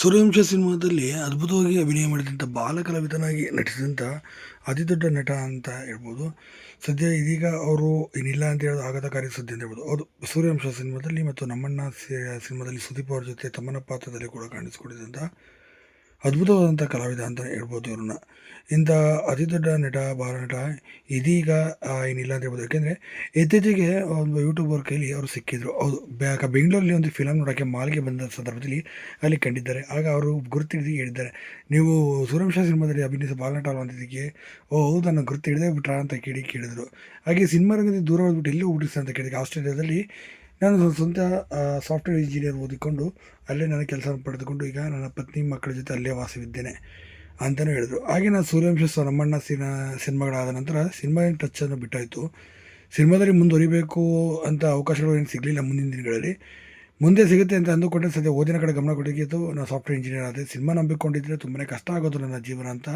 ಸೂರ್ಯವಂಶ ಸಿನಿಮಾದಲ್ಲಿ ಅದ್ಭುತವಾಗಿ ಅಭಿನಯ ಮಾಡಿದಂಥ ಬಾಲಕಲಾವಿದನಾಗಿ ನಟಿಸಿದಂಥ ಅತಿ ದೊಡ್ಡ ನಟ ಅಂತ ಹೇಳ್ಬೋದು. ಸದ್ಯ ಇದೀಗ ಅವರು ಏನಿಲ್ಲ ಅಂತ ಹೇಳೋದು ಆಘಾತಕಾರಿ ಸುದ್ದಿ ಅಂತ ಹೇಳ್ಬೋದು. ಅದು ಸೂರ್ಯವಂಶ ಸಿನಿಮಾದಲ್ಲಿ ಮತ್ತು ನಮ್ಮಣ್ಣ ಸಿನಿಮಾದಲ್ಲಿ ಸುದೀಪ್ ಅವ್ರ ಜೊತೆ ತಮ್ಮನ ಪಾತ್ರದಲ್ಲಿ ಕೂಡ ಕಾಣಿಸಿಕೊಂಡಿದ್ದಂಥ ಅದ್ಭುತವಾದಂಥ ಕಲಾವಿದ ಅಂತ ಹೇಳ್ಬೋದು ಇವ್ರನ್ನ. ಇಂಥ ಅತಿ ದೊಡ್ಡ ನಟ ಬಾಲ ನಟ ಇದೀಗ ಏನಿಲ್ಲ ಅಂತ ಹೇಳ್ಬೋದು. ಯಾಕೆಂದರೆ ಇತ್ತೀಚೆಗೆ ಒಂದು ಯೂಟ್ಯೂಬರ್ ಕೈಲಿ ಅವರು ಸಿಕ್ಕಿದ್ರು. ಹೌದು ಬ್ಯಾಕ ಬೆಂಗಳೂರಲ್ಲಿ ಒಂದು ಫಿಲಮ್ ನೋಡೋಕ್ಕೆ ಮಾಲ್ಗೆ ಬಂದ ಸಂದರ್ಭದಲ್ಲಿ ಅಲ್ಲಿ ಕಂಡಿದ್ದಾರೆ. ಆಗ ಅವರು ಗುರುತಿಡಿದು ಹೇಳಿದ್ದಾರೆ. ನೀವು ಸೂರ್ಯವಂಶ ಸಿನಿಮಾದಲ್ಲಿ ಅಭಿನಯಿಸ ಬಾಲನಟ ಅಲ್ವಾ ಅಂತಿದ್ದಕ್ಕೆ ಓ, ಹೌದು, ನನ್ನ ಗುರುತು ಹಿಡಿದೇ ಬಿಟ್ರಾ ಅಂತ ಕೇಳಿ ಕೇಳಿದರು. ಹಾಗೆ ಸಿನಿಮಾ ರಂಗದಿಂದ ದೂರ ಹೋಗ್ಬಿಟ್ಟು ಎಲ್ಲೂ ಹೋಗ್ಬಿಟ್ಟಿಸ ಅಂತ ಕೇಳಿದಾಗ ಆಸ್ಟ್ರೇಲಿಯಾದಲ್ಲಿ ನಾನು ಸ್ವ- ಸ್ವಂತ ಸಾಫ್ಟ್ವೇರ್ ಇಂಜಿನಿಯರ್ ಓದಿಕೊಂಡು ಅಲ್ಲೇ ನನ್ನ ಕೆಲಸ ಪಡೆದುಕೊಂಡು ಈಗ ನನ್ನ ಪತ್ನಿ ಮಕ್ಕಳ ಜೊತೆ ಅಲ್ಲೇ ವಾಸವಿದ್ದೇನೆ ಅಂತಲೂ ಹೇಳಿದರು. ಹಾಗೆ ನಾನು ಸೂರ್ಯವಂಶ ಸ- ನಮ್ಮಣ್ಣ ಸಿನ, ಸಿನಿಮಾಗಳಾದ ನಂತರ ಸಿನಿಮಾ ಟಚ್ಚನ್ನು ಬಿಟ್ಟಾಯಿತು. ಸಿನಿಮಾದಲ್ಲಿ ಮುಂದುವರಿಬೇಕು ಅಂತ ಅವಕಾಶಗಳು ಏನು ಸಿಗಲಿಲ್ಲ ಮುಂದಿನ ದಿನಗಳಲ್ಲಿ. ಮುಂದೆ ಸಿಗುತ್ತೆ ಅಂತ ಅಂದುಕೊಂಡ್ರೆ ಸದ್ಯ ಓದಿನ ಕಡೆ ಗಮನ ಕೊಟ್ಟಿದ್ದು ನಾನು ಸಾಫ್ಟ್ವೇರ್ ಇಂಜಿನಿಯರ್ ಆದರೆ ಸಿನಿಮಾ ನಂಬಿಕೊಂಡಿದ್ದರೆ ತುಂಬಾ ಕಷ್ಟ ಆಗೋದು ನನ್ನ ಜೀವನ ಅಂತ